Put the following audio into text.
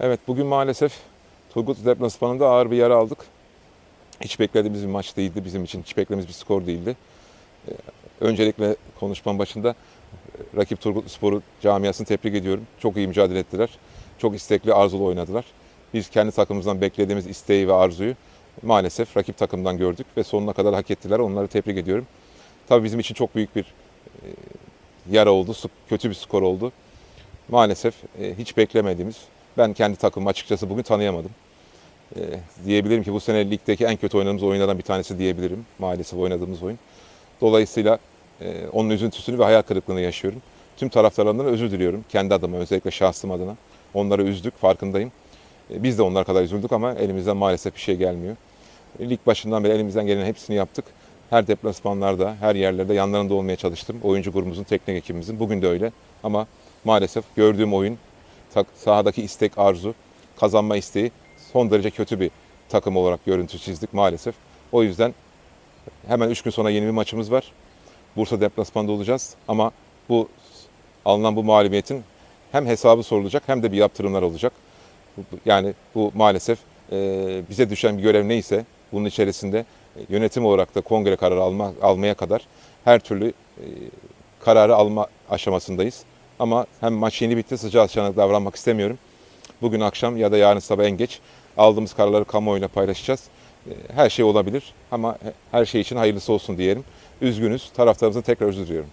Evet bugün maalesef Turgut deplasmanında ağır bir yara aldık. Hiç beklediğimiz bir maç değildi bizim için. Hiç beklediğimiz bir skor değildi. Ee, Öncelikle konuşmanın başında e, rakip Turgut Sporu camiasını tebrik ediyorum. Çok iyi mücadele ettiler. Çok istekli, arzulu oynadılar. Biz kendi takımımızdan beklediğimiz isteği ve arzuyu maalesef rakip takımdan gördük ve sonuna kadar hak ettiler. Onları tebrik ediyorum. Tabii bizim için çok büyük bir e, yara oldu, kötü bir skor oldu. Maalesef e, hiç beklemediğimiz, ben kendi takımımı açıkçası bugün tanıyamadım. E, diyebilirim ki bu sene ligdeki en kötü oynadığımız oyunlardan bir tanesi diyebilirim. Maalesef oynadığımız oyun. Dolayısıyla e, onun üzüntüsünü ve hayal kırıklığını yaşıyorum. Tüm taraftarlarından özür diliyorum. Kendi adıma, özellikle şahsım adına. Onları üzdük, farkındayım. E, biz de onlar kadar üzüldük ama elimizden maalesef bir şey gelmiyor. E, lig başından beri elimizden gelen hepsini yaptık. Her deplasmanlarda, her yerlerde yanlarında olmaya çalıştım. Oyuncu grubumuzun, teknik ekibimizin. Bugün de öyle. Ama maalesef gördüğüm oyun, sahadaki istek, arzu, kazanma isteği son derece kötü bir takım olarak görüntü çizdik maalesef. O yüzden hemen 3 gün sonra yeni bir maçımız var. Bursa deplasmanda olacağız ama bu alınan bu mağlubiyetin hem hesabı sorulacak hem de bir yaptırımlar olacak. Yani bu maalesef e, bize düşen bir görev neyse bunun içerisinde e, yönetim olarak da kongre kararı alma, almaya kadar her türlü e, kararı alma aşamasındayız. Ama hem maç yeni bitti sıcağı sıcağına davranmak istemiyorum. Bugün akşam ya da yarın sabah en geç aldığımız kararları kamuoyuyla paylaşacağız. E, Her şey olabilir ama her şey için hayırlısı olsun diyelim. Üzgünüz. Taraftarımızın tekrar özür diliyorum.